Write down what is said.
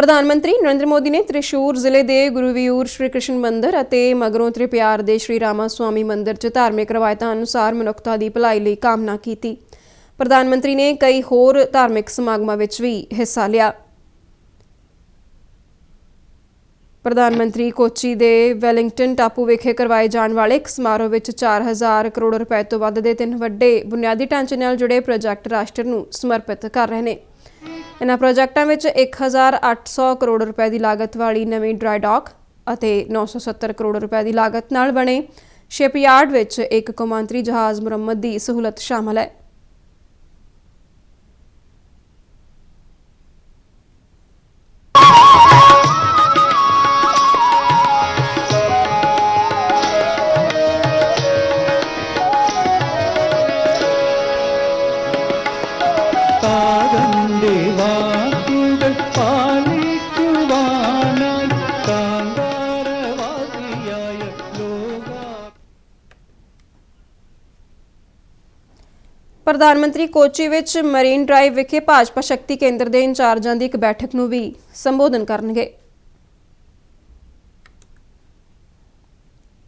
ਪ੍ਰਧਾਨ ਮੰਤਰੀ ਨਰਿੰਦਰ ਮੋਦੀ ਨੇ ਤ੍ਰਿਸ਼ੂਰ ਜ਼ਿਲ੍ਹੇ ਦੇ ਗੁਰੂਵਿਊਰ ਸ਼੍ਰੀ ਕ੍ਰਿਸ਼ਨ ਮੰਦਿਰ ਅਤੇ ਮਗਰੋਂ ਤ੍ਰਿਪਿਆਰ ਦੇ ਸ਼੍ਰੀ ਰਾਮਾ ਸੁਆਮੀ ਮੰਦਿਰ 'ਚ ਧਾਰਮਿਕ ਰਵਾਇਤਾਂ ਅਨੁਸਾਰ ਮਨੁੱਖਤਾ ਦੀ ਭਲਾਈ ਲਈ ਕਾਮਨਾ ਕੀਤੀ। ਪ੍ਰਧਾਨ ਮੰਤਰੀ ਨੇ ਕਈ ਹੋਰ ਧਾਰਮਿਕ ਸਮਾਗਮਾਂ ਵਿੱਚ ਵੀ ਹਿੱਸਾ ਲਿਆ। ਪ੍ਰਧਾਨ ਮੰਤਰੀ ਕੋਚੀ ਦੇ ਵੈਲਿੰਗਟਨ ਟਾਪੂ ਵਿਖੇ ਕਰਵਾਏ ਜਾਣ ਵਾਲੇ ਇੱਕ ਸਮਾਰੋਹ ਵਿੱਚ 4000 ਕਰੋੜ ਰੁਪਏ ਤੋਂ ਵੱਧ ਦੇ ਤਿੰਨ ਵੱਡੇ ਬੁਨਿਆਦੀ ਢਾਂਚੇ ਨਾਲ ਜੁੜੇ ਪ੍ਰੋਜੈਕਟ ਰਾਸ਼ਟਰ ਨੂੰ ਸਮਰਪਿਤ ਕਰ ਰਹੇ ਨੇ। ਇਹਨਾਂ ਪ੍ਰੋਜੈਕਟਾਂ ਵਿੱਚ 1800 ਕਰੋੜ ਰੁਪਏ ਦੀ ਲਾਗਤ ਵਾਲੀ ਨਵੀਂ ਡਰਾਈ ਡਾਕ ਅਤੇ 970 ਕਰੋੜ ਰੁਪਏ ਦੀ ਲਾਗਤ ਨਾਲ ਬਣੇ ਸ਼ਿਪਯਾਰਡ ਵਿੱਚ ਇੱਕ ਕੌਮਾਂਤਰੀ ਜਹਾਜ਼ ਮੁਰੰਮਤ ਦੀ ਸਹੂਲਤ ਸ਼ਾਮਲ ਹੈ। ਪ੍ਰਧਾਨ ਮੰਤਰੀ ਕੋਚੀ ਵਿੱਚ ਮਰੀਨ ਡਰਾਈਵ ਵਿਖੇ ਭਾਜਪਾ ਸ਼ਕਤੀ ਕੇਂਦਰ ਦੇ ਇੰਚਾਰਜਾਂ ਦੀ ਇੱਕ ਬੈਠਕ ਨੂੰ ਵੀ ਸੰਬੋਧਨ ਕਰਨਗੇ।